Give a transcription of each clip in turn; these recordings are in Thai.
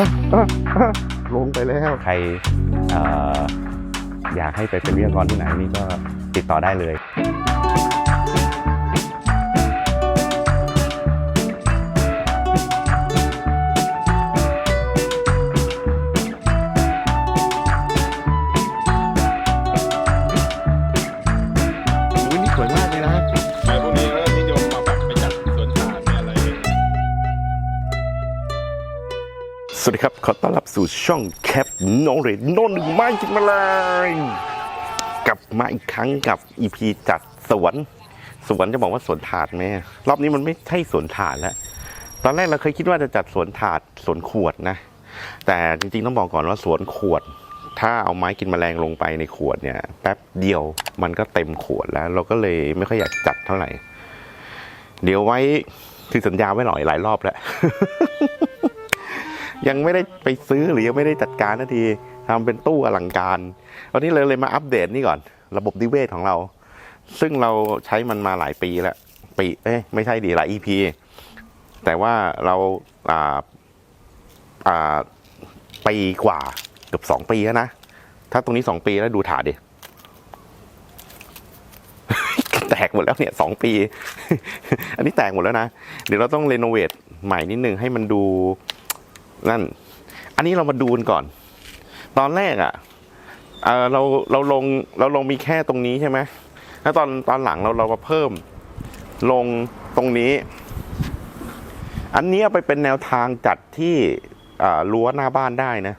Ah, ah, ah. ลงไปแล้วใครออยากให้ไปเป็นวิทยากรที่ไหนนี่ก็ติดต่อได้เลย สู่ช่องแคปน้องเรดโนนหนึ่งไม้จิมาเลยกลับมาอีกครั้งกับอีพีจัดสวน สวนจะบอกว่าสวนถาดไหมรอบนี้มันไม่ใช่สวนถาดแล้ว ตอนแรกเราเคยคิดว่าจะจัดสวนถาดสวนขวดนะ แต่จริงๆต้องบอกก่อนว่าสวนขวด ถ้าเอาไม้กินแมลงลงไปในขวดเนี่ยแป๊บเดียวมันก็เต็มขวดแล้ว เราก็เลยไม่ค่อยอยากจัดเท่าไหร่ เดี๋ยวไว้คือสัญญาไว้หลายหลายรอบแล้ว ยังไม่ได้ไปซื้อหรือยังไม่ได้จัดการนาทีทำเป็นตู้อลังการวันนี้เลยเลยมาอัปเดตนี่ก่อน ระบบนิเวศของเรา ซึ่งเราใช้มันมาหลายปีแล้วปีเอ้ไม่ใช่ดีหลาย EP แต่ว่าเราอ่าอ่าปีกว่าเกือบสองปีแล้วนะ ถ้าตรงนี้สองปีแล้วดูถาดดิแตกหมดแล้วเนี่ยสองปี อันนี้แตกหมดแล้วนะ เดี๋ยวเราต้องเรโนเวทใหม่นิดนึงให้มันดู นั่น อันนี้เรามาดูกันก่อน ตอนแรกอะ่ะเอ่อเราเราลงเราลงมีแค่ตรงนี้ใช่ไหมแล้วตอนตอนหลังเราเรามาเพิ่มลงตรงนี้ อันนี้เอาไปเป็นแนวทางจัดที่รั้วหน้าบ้านได้นะ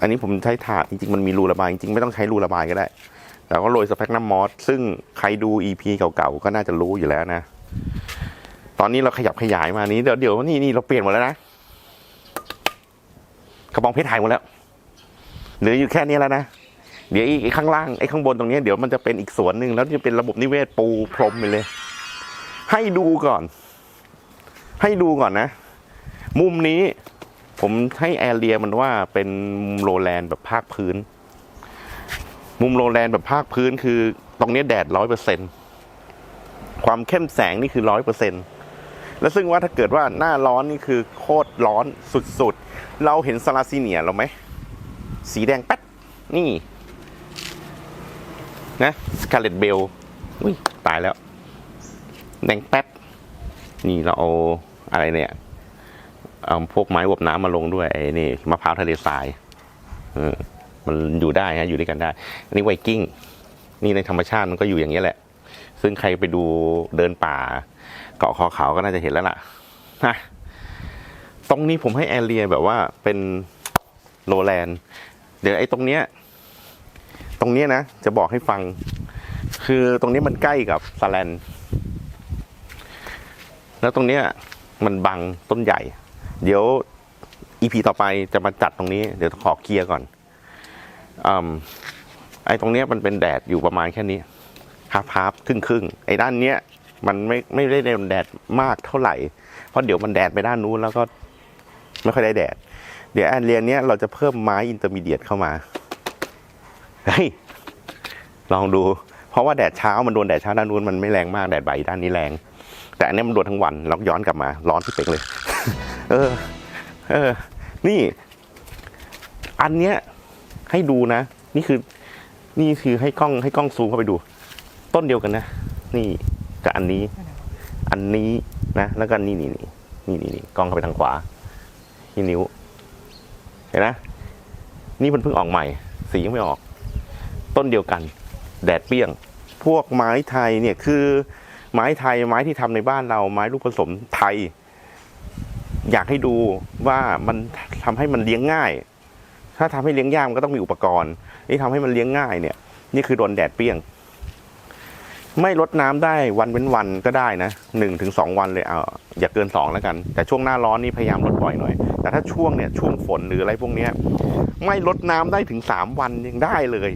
อันนี้ผมใช้ถาดจริงๆมันมีรูระบายจริงๆไม่ต้องใช้รูระบายก็ได้แล้วก็โรยสเปกน้ำมอสซึ่งใครดู EP เก่าๆก็น่าจะรู้อยู่แล้วนะ ตอนนี้เราขยับขยายมานี้เดี๋ยวเดี๋ยวนี่นี่เราเปลี่ยนหมดแล้วนะ กระบองเพชรหายหมดแล้วเหลืออยู่แค่นี้แล้วนะเดี๋ยวไอ้ข้างล่างไอ้ข้างบนตรงนี้เดี๋ยวมันจะเป็นอีกสวนหนึ่งแล้วจะเป็นระบบนิเวศปูพรมไปเลย ให้ดูก่อน ให้ดูก่อนนะ มุมนี้ ผมให้แอเรียมันว่าเป็นมุมโรแลนด์แบบภาคพื้น มุมโรแลนด์แบบภาคพื้นคือ ตรงนี้แดดร้อยเปอร์เซ็นความเข้มแสงนี่คือร้อยเปอร์เซ็น แล้วซึ่งว่าถ้าเกิดว่าหน้าร้อนนี่คือโคตรร้อนสุดๆ เราเห็นซาลาซีเนียเราไหม สีแดงแป๊ดนี่นะสกาเลตเบลอุ้ยตายแล้ว แดงแป๊ดนี่เราเอาอะไรเนี่ยเอาพวกไม้อบน้ำมาลงด้วยไอ้นี่มะพร้าวทะเลทรายมันอยู่ได้ฮะอยู่ด้วยกันได้ อันนี้ไวกิ้ง นี่ในธรรมชาติมันก็อยู่อย่างนี้แหละ ซึ่งใครไปดูเดินป่า เกาะคอเขาก็น่าจะเห็นแล้วล่ะนะตรงนี้ผมให้แอเรียแบบว่าเป็นโรแลนด์เดี๋ยวไอ้ตรงเนี้ยตรงเนี้ยนะ จะบอกให้ฟัง คือตรงนี้มันใกล้กับสแลน แล้วตรงเนี้ยมันบังต้นใหญ่ เดี๋ยวอีพีต่อไปจะมาจัดตรงนี้ เดี๋ยวขอเคลียร์ก่อนอไอ้ตรงเนี้ยมันเป็นแดดอยู่ประมาณแค่นี้ฮาร์ฟฮาร์ฟครึ่งครึ่งไอ้ด้านเนี้ย มันไม่ไม่ได้โดนแดดมากเท่าไหร่ เพราะเดี๋ยวมันแดดไปด้านนู้นแล้วก็ไม่ค่อยได้แดด เดี๋ยวแอนเรียนเนี้ยเราจะเพิ่มไม้อินเตอร์มีเดียตเข้ามา เฮ้ย ลองดู เพราะว่าแดดเช้ามันโดนแดดเช้าด้านนู้นมันไม่แรงมากแดดบ่ายด้านนี้แรง แต่อันนี้มันโดนทั้งวันแล้วย้อนกลับมา ร้อนที่เป็กเลย เออ เออ นี่ อันเนี้ยให้ดูนะ นี่คือ นี่คือให้กล้องให้กล้องซูมเข้าไปดู ต้นเดียวกันนะ นี่ กับอันนี้ อันนี้นะ แล้วก็นี่นี่นี่นี่นี่นี่กล้องเข้าไปทางขวาที่นิ้ว เห็นนะนี่มันเพิ่งออกใหม่ สียังไม่ออก ต้นเดียวกัน แดดเปรี้ยง พวกไม้ไทยเนี่ยคือ ไม้ไทยไม้ที่ทำในบ้านเราไม้ลูกผสมไทย อยากให้ดูว่ามันทำให้มันเลี้ยงง่าย ถ้าทำให้เลี้ยงยากมันก็ต้องมีอุปกรณ์ นี่ทำให้มันเลี้ยงง่ายเนี่ย นี่คือโดนแดดเปรี้ยง ไม่ลดน้ำได้วันเว้นวันก็ได้นะหนึ่งถึงสองวันเลยเอาอย่าเกินสองแล้วกัน แต่ช่วงหน้าร้อนนี่พยายามลดบ่อยหน่อย แต่ถ้าช่วงเนี่ยช่วงฝนหรืออะไรพวกเนี้ย ไม่ลดน้ำได้ถึงสามวันยังได้เลย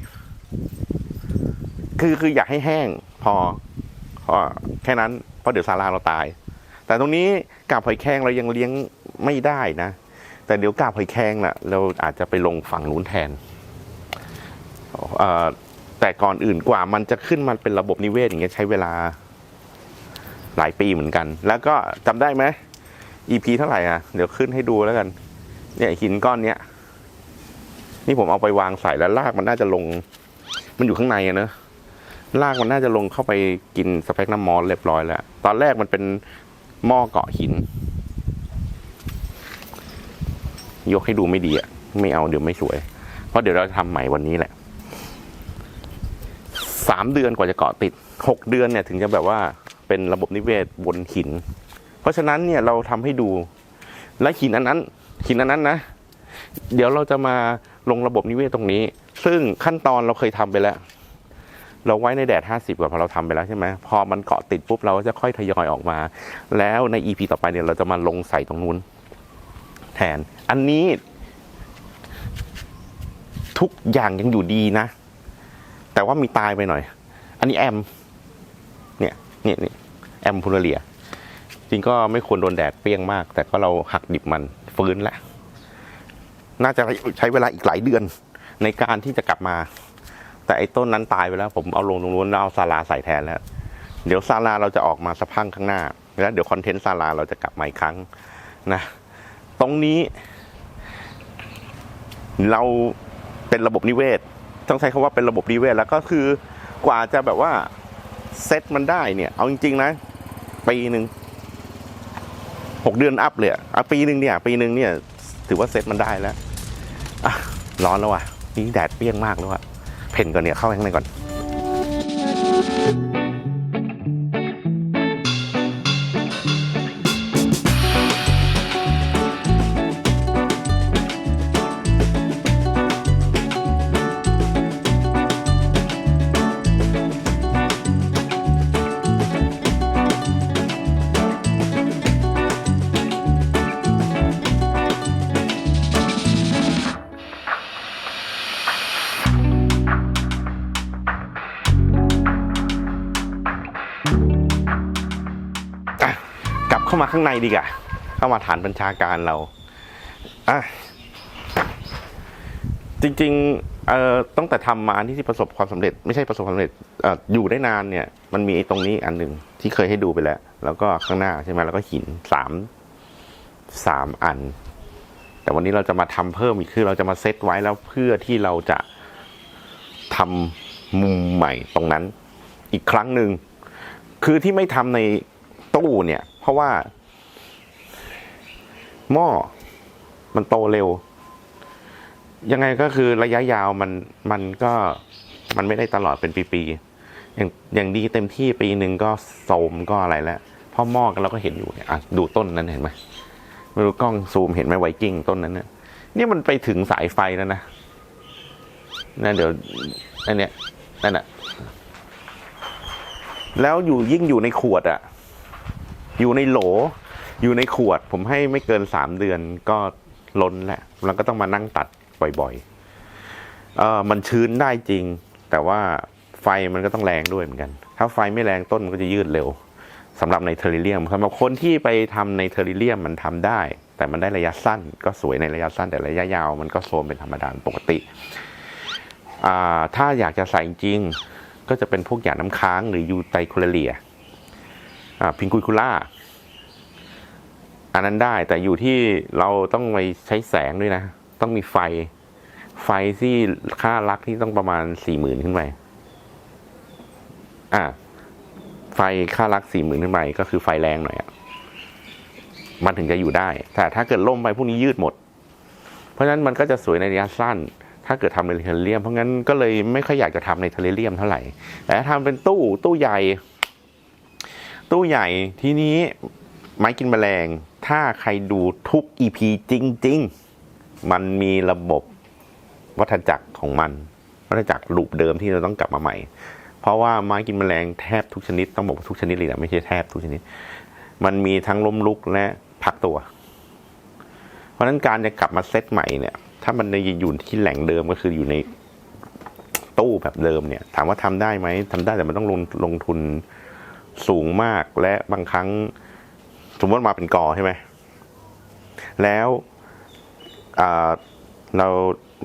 คือคืออยากให้แห้งพอพอแค่นั้นเพราะเดี๋ยวซาลาเราตาย แต่ตรงนี้กาบหอยแครงเรายังเลี้ยงไม่ได้นะ แต่เดี๋ยวกาบหอยแครงน่ะ เราอาจจะไปลงฝั่งนู้นแทนเอ่อ แต่ก่อนอื่นกว่ามันจะขึ้นมาเป็นระบบนิเวศอย่างเงี้ยใช้เวลาหลายปีเหมือนกัน แล้วก็จำได้ไหม EP เท่าไหร่อะ เดี๋ยวขึ้นให้ดูแล้วกัน เนี่ยหินก้อนเนี้ย นี่ผมเอาไปวางใส่แล้วลากมันน่าจะลง มันอยู่ข้างในอะเนอะลากมันน่าจะลงเข้าไปกินสเปกน้ำมอสเรียบร้อยแล้ว ตอนแรกมันเป็นหม้อเกาะหิน ยกให้ดูไม่ดีอะไม่เอาเดี๋ยวไม่สวย เพราะเดี๋ยวเราจะทำใหม่วันนี้แหละ สามเดือนกว่าจะเกาะติดหกเดือนเนี่ยถึงจะแบบว่าเป็นระบบนิเวศบนหิน เพราะฉะนั้นเนี่ยเราทำให้ดูและหินอันนั้น หินอันนั้นนะ เดี๋ยวเราจะมาลงระบบนิเวศตรงนี้ ซึ่งขั้นตอนเราเคยทำไปแล้ว เราไว้ในแดด 50ก่อนพอเราทำไปแล้วใช่ไหมพอมันเกาะติดปุ๊บเราก็จะค่อยทยอยออกมา แล้วใน EP ต่อไปเนี่ยเราจะมาลงใส่ตรงนู้น แทน อันนี้ทุกอย่างยังอยู่ดีนะ แต่ว่ามีตายไปหน่อย อันนี้แอม เนี่ยเนี่ยเนี่ยแอมพูลเรีย จริงก็ไม่ควรโดนแดดเปรี้ยงมาก แต่ก็เราหักดิบมันฟื้นแล้ว น่าจะใช้เวลาอีกหลายเดือนในการที่จะกลับมา แต่ไอ้ต้นนั้นตายไปแล้ว ผมเอาลงตรงนู้นแล้วเอาซาลาใส่แทนแล้ว เดี๋ยวซาลาเราจะออกมาสะพังข้างหน้า แล้วเดี๋ยวคอนเทนต์ซาลาเราจะกลับมาอีกครั้งนะตรงนี้ เราเป็นระบบนิเวศ ต้องใช้คำว่าเป็นระบบนิเวศแล้วก็คือกว่าจะแบบว่าเซตมันได้เนี่ย เอาจริง ๆ นะปีหนึ่งหกเดือนอัพเลยอะอะปีหนึ่งเนี่ย ปีหนึ่งเนี่ย ถือว่าเซตมันได้แล้วอะร้อนแล้วอะนี่แดดเปรี้ยงมากแล้วอะ เพ่นก่อนเนี่ยเข้าข้างในก่อน มาข้างในดีกว่าเข้ามาฐานบัญชาการเราอะจริงๆเอ่อตั้งแต่ทำมาที่ที่ประสบความสำเร็จ ไม่ใช่ประสบความสำเร็จเอ่ออยู่ได้นานเนี่ย มันมีไอ้ตรงนี้อันหนึ่งที่เคยให้ดูไปแล้ว แล้วก็ข้างหน้าใช่ไหมแล้วก็หินสามสามอัน แต่วันนี้เราจะมาทำเพิ่มอีกคือเราจะมาเซตไว้แล้วเพื่อที่เราจะทำมุมใหม่ตรงนั้น อีกครั้งหนึ่งคือที่ไม่ทำในตู้เนี่ย เพราะว่า หม้อมันโตเร็ว ยังไงก็คือระยะยาวมันมันก็มันไม่ได้ตลอดเป็นปีๆอย่างอย่างดีเต็มที่ปีหนึ่งก็โสมก็อะไรแล้วเพราะหม้อกันเราก็เห็นอยู่เนี่ยอะดูต้นนั้นเห็นไหมไม่รู้กล้องซูมเห็นไหมไวกิ้งต้นนั้นเนี่ยนี่มันไปถึงสายไฟแล้วนะนั่นเดี๋ยวนั่นเนี่ยนั่นน่ะแล้วอยู่ยิ่งอยู่ในขวดอะ อยู่ในโหล อยู่ในขวด ผมให้ไม่เกินสามเดือนก็ล้นแหละแล้วก็ต้องมานั่งตัดบ่อยๆเออมันชื้นได้จริง แต่ว่าไฟมันก็ต้องแรงด้วยเหมือนกัน ถ้าไฟไม่แรงต้นมันก็จะยืดเร็วสำหรับในเทอริเลียมสำหรับคนที่ไปทำในเทอริเลียมมันทำได้ แต่มันได้ระยะสั้น ก็สวยในระยะสั้น แต่ระยะยาวมันก็โซมเป็นธรรมดาปกติถ้าอยากจะใส่จริงก็จะเป็นพวกหยาน้ำค้างหรือยูไตโคลเลีย พิงคุยคูล่าอันนั้นได้แต่อยู่ที่เราต้องไปใช้แสงด้วยนะ ต้องมีไฟ ไฟที่ค่าลักที่ต้องประมาณสี่หมื่นขึ้นไปอ่าไฟค่าลักสี่หมื่นขึ้นไปก็คือไฟแรงหน่อยอะมันถึงจะอยู่ได้ แต่ถ้าเกิดล่มไปพวกนี้ยืดหมด เพราะฉะนั้นมันก็จะสวยในระยะสั้น ถ้าเกิดทำในเทอร์เรียม เพราะงั้นก็เลยไม่ค่อยอยากจะทำในเทอร์เรียมเท่าไหร่ แต่ถ้าทำเป็นตู้ตู้ใหญ่ ตู้ใหญ่ที่นี้ไม้กินแมลง ถ้าใครดูทุก EP จริง ๆ มันมีระบบวัฏจักรของมัน วัฏจักรลูปเดิมที่เราต้องกลับมาใหม่ เพราะว่าไม้กินแมลงแทบทุกชนิดต้องบอกว่าทุกชนิดเลยนะไม่ใช่แทบทุกชนิด มันมีทั้งล้มลุกและพักตัว เพราะนั้นการจะกลับมาเซตใหม่เนี่ย ถ้ามันในอยู่ที่แหล่งเดิมก็คืออยู่ในตู้แบบเดิมเนี่ย ถามว่าทำได้ไหมทำได้แต่มันต้องลงลงทุน สูงมากและบางครั้งสมมติมาเป็นกอใช่ไหม แล้วเรา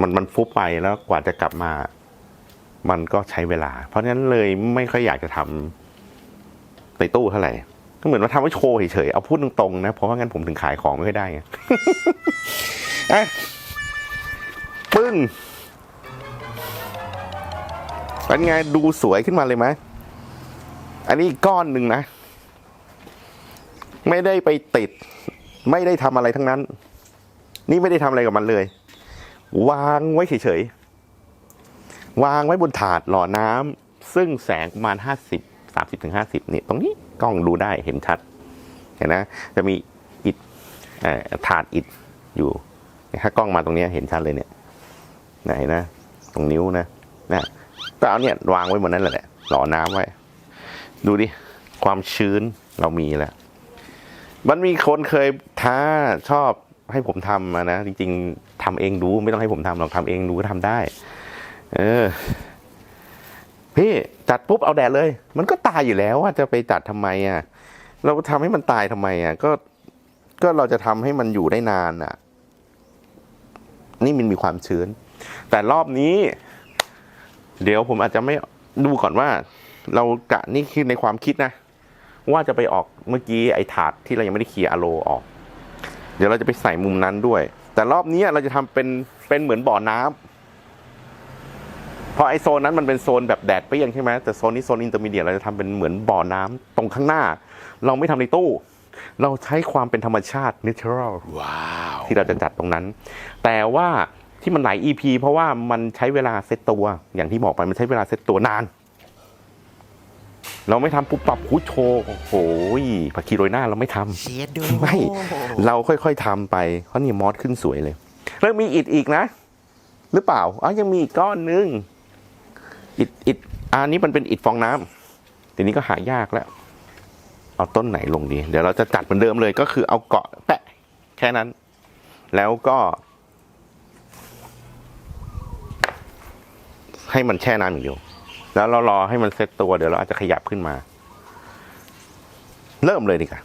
มัน มันฟุบไปแล้วกว่าจะกลับมา มันก็ใช้เวลา เพราะฉะนั้นเลยไม่ค่อยอยากจะทำในตู้เท่าไหร่ ก็เหมือนว่าทำไว้โชว์เฉยๆ เอาพูดตรงๆนะ เพราะว่างั้นผมถึงขายของไม่ค่อยได้ไงอะปึ้งเป็นไงดูสวยขึ้นมาเลยไหม อันนี้ก้อนหนึ่งนะ ไม่ได้ไปติด ไม่ได้ทำอะไรทั้งนั้น นี่ไม่ได้ทำอะไรกับมันเลย วางไว้เฉยๆ วางไว้บนถาดหล่อน้ำซึ่งแสงประมาณห้าสิบสามสิบถึงห้าสิบนี่ตรงนี้กล้องดูได้เห็นชัด เห็นนะ จะมีอิฐเอ่อถาดอิฐอยู่ถ้ากล้องมาตรงนี้เห็นชัดเลยเนี่ยไหนนะ ตรงนิ้วนะนะก็เอาเนี่ยวางไว้บนนั้นแหละหล่อน้ำไว้ ดูดิ ความชื้นเรามีแล้ว มันมีคนเคยท้าชอบให้ผมทำนะ จริง ๆทำเองดูไม่ต้องให้ผมทำหรอกทำเองดูก็ทำได้ เออ พี่จัดปุ๊บเอาแดดเลย มันก็ตายอยู่แล้วว่าจะไปจัดทำไมอะ เราทำให้มันตายทำไมอะ ก็ก็เราจะทำให้มันอยู่ได้นานอะ นี่มันมีความชื้น แต่รอบนี้ เดี๋ยวผมอาจจะไม่ดูก่อนว่า เรากะนี่คือในความคิดนะ ว่าจะไปออกเมื่อกี้ไอ้ถาดที่เรายังไม่ได้เคลียร์อะโลออก เดี๋ยวเราจะไปใส่มุมนั้นด้วย แต่รอบนี้เราจะทำเป็นเป็นเหมือนบ่อน้ำเพราะไอโซนนั้นมันเป็นโซนแบบแดดเปรี้ยงใช่ไหมแต่โซนนี้โซนอินเตอร์มีเดียเราจะทำเป็นเหมือนบ่อน้ำตรงข้างหน้า เราไม่ทำในตู้ เราใช้ความเป็นธรรมชาติ natural ว้าวที่เราจะจัดตรงนั้น แต่ว่าที่มันหลาย EP เพราะว่ามันใช้เวลาเซตตัว อย่างที่บอกไปมันใช้เวลาเซตตัวนาน เราไม่ทำปุ๊บปับคุดโชว์โอ้โหผักชีโรยหน้าเราไม่ทำ เชียดดูไม่ เราค่อยๆทำไป เพราะนี่มอสขึ้นสวยเลย แล้วมีอิดอีกนะ หรือเปล่าอ๋อยังมีอีกก้อนนึง อิดอิดอันนี้มันเป็นอิดฟองน้ำทีนี้ก็หายากแล้ว เอาต้นไหนลงดี เดี๋ยวเราจะจัดเหมือนเดิมเลย ก็คือเอาเกาะแปะ แค่นั้น แล้วก็ ให้มันแช่น้ำอย่างเดียว แล้วเรารอให้มันเซ็ตตัวเดี๋ยวเราอาจจะขยับขึ้นมา เริ่มเลยดีกว่า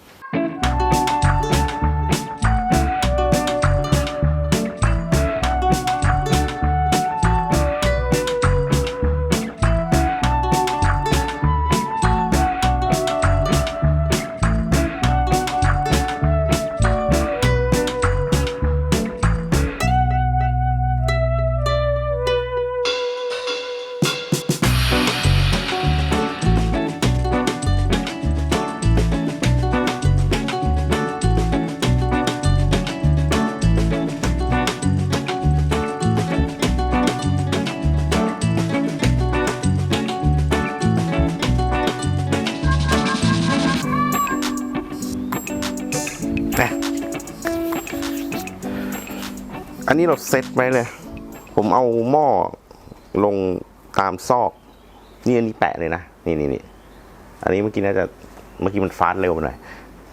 อันนี้เราเซตไว้เลย ผมเอาหม้อลงตามซอก นี่อันนี้แปะเลยนะ นี่นี่นี่อันนี้เมื่อกี้น่าจะเมื่อกี้มันฟาสเร็วไปหน่อย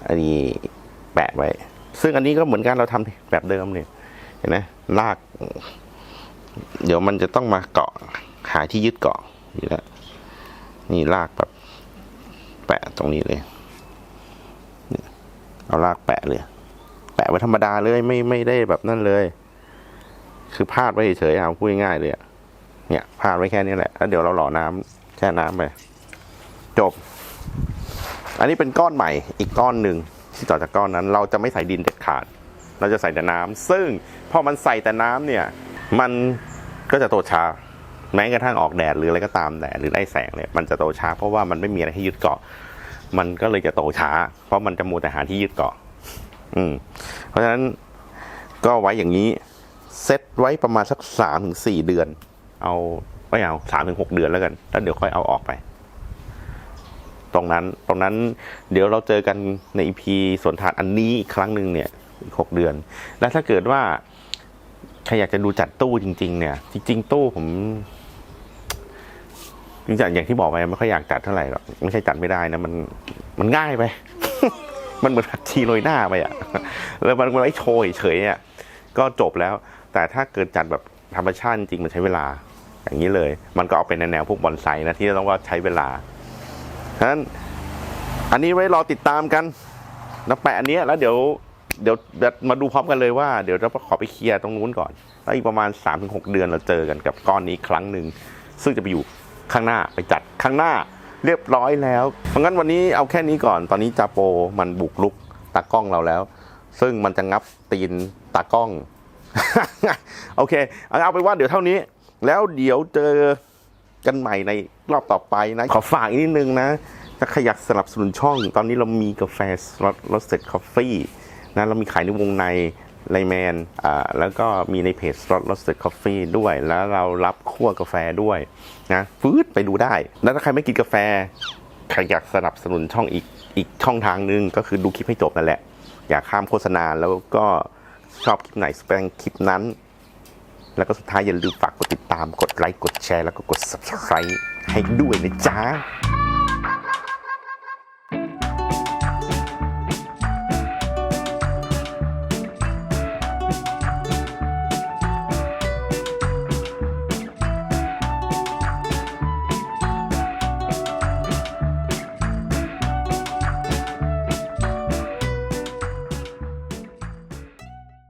อันนี้แปะไว้ ซึ่งอันนี้ก็เหมือนกันเราทำแบบเดิมเนี่ยเห็นไหมลาก เดี๋ยวมันจะต้องมาเกาะหาที่ยึดเกาะอยู่แล้ว นี่ลากแบบแปะตรงนี้เลย เอาลากแปะเลย แปะไว้ธรรมดาเลยไม่ไม่ได้แบบนั่นเลย คือพาดไว้เฉยๆเอาพูดง่ายเลยเนี่ยพาดไว้แค่นี้แหละแล้วเดี๋ยวเราหล่อน้ำแช่น้ำไป จบ อันนี้เป็นก้อนใหม่อีกก้อนหนึ่งที่ต่อจากก้อนนั้น เราจะไม่ใส่ดินเด็ดขาด เราจะใส่แต่น้ำซึ่งพอมันใส่แต่น้ำเนี่ย มันก็จะโตช้าแม้กระทั่งออกแดดหรืออะไรก็ตามแดดหรือได้แสงเนี่ยมันจะโตช้าเพราะว่ามันไม่มีอะไรให้ยึดเกาะ มันก็เลยจะโตช้า เพราะมันจะมูแต่หาที่ยึดเกาะ อืม เพราะฉะนั้นก็ไว้อย่างนี้ เซตไว้ประมาณสักสามถึงสี่เดือน เอาไม่เอาสามถึงหกเดือนแล้วกัน แล้วเดี๋ยวค่อยเอาออกไป ตรงนั้นตรงนั้นเดี๋ยวเราเจอกันในอีพีสวนถาดอันนี้อีกครั้งหนึ่งเนี่ยอีกหกเดือน แล้วถ้าเกิดว่าใครอยากจะดูจัดตู้จริง ๆ เนี่ย จริง ๆ ตู้ผมจริงๆอย่างที่บอกไปไม่ค่อยอยากจัดเท่าไหร่หรอกไม่ใช่จัดไม่ได้นะมันมันง่ายไป มันเหมือนผักชีโรยหน้าไปอะแล้วมันไว้โชว์เฉยอะก็จบแล้ว แต่ถ้าเกิดจัดแบบธรรมชาติจริงมันใช้เวลา อย่างนี้เลย มันก็เอาเป็นแนวพวกบอนไซนะที่ต้องว่าใช้เวลาฉะนั้นอันนี้ไว้รอติดตามกันนะแปะอันนี้แล้วเดี๋ยวเดี๋ยวมาดูพร้อมกันเลยว่าเดี๋ยวเราขอไปเคลียร์ตรงนู้นก่อน แล้วอีกประมาณ 3-6 เดือนเราเจอกันกับก้อนนี้ครั้งหนึ่งซึ่งจะไปอยู่ข้างหน้าไปจัดข้างหน้าเรียบร้อยแล้ว เพราะงั้นวันนี้เอาแค่นี้ก่อน ตอนนี้จาโปมันบุกลุกตากล้องเราแล้ว ซึ่งมันจะงับตีนตากล้อง โอเค เอาไปว่าเดี๋ยวเท่านี้ แล้วเดี๋ยวเจอกันใหม่ในรอบต่อไปนะ ขอฝากอีกนิดนึงนะ ถ้าใครอยากสนับสนุนช่อง ตอนนี้เรามีกาแฟรสรสเซ็ตคอฟฟี่นะ เรามีขายในวงในไลแมนอ่าแล้วก็มีในเพจรสรสเซ็ตคอฟฟี่ด้วย แล้วเรารับคั่วกาแฟด้วยนะฟืดไปดูได้ แล้วถ้าใครไม่กินกาแฟ ใครอยากสนับสนุนช่องอีกอีกช่องทางหนึง ก็คือดูคลิปให้จบนั่นแหละ อย่าข้ามโฆษณาแล้วก็ ชอบคลิปไหนแสดงคลิปนั้น แล้วก็สุดท้ายอย่าลืมฝากกดติดตาม กดไลค์ กดแชร์ แล้วก็กด subscribe ให้ด้วยนะจ๊ะ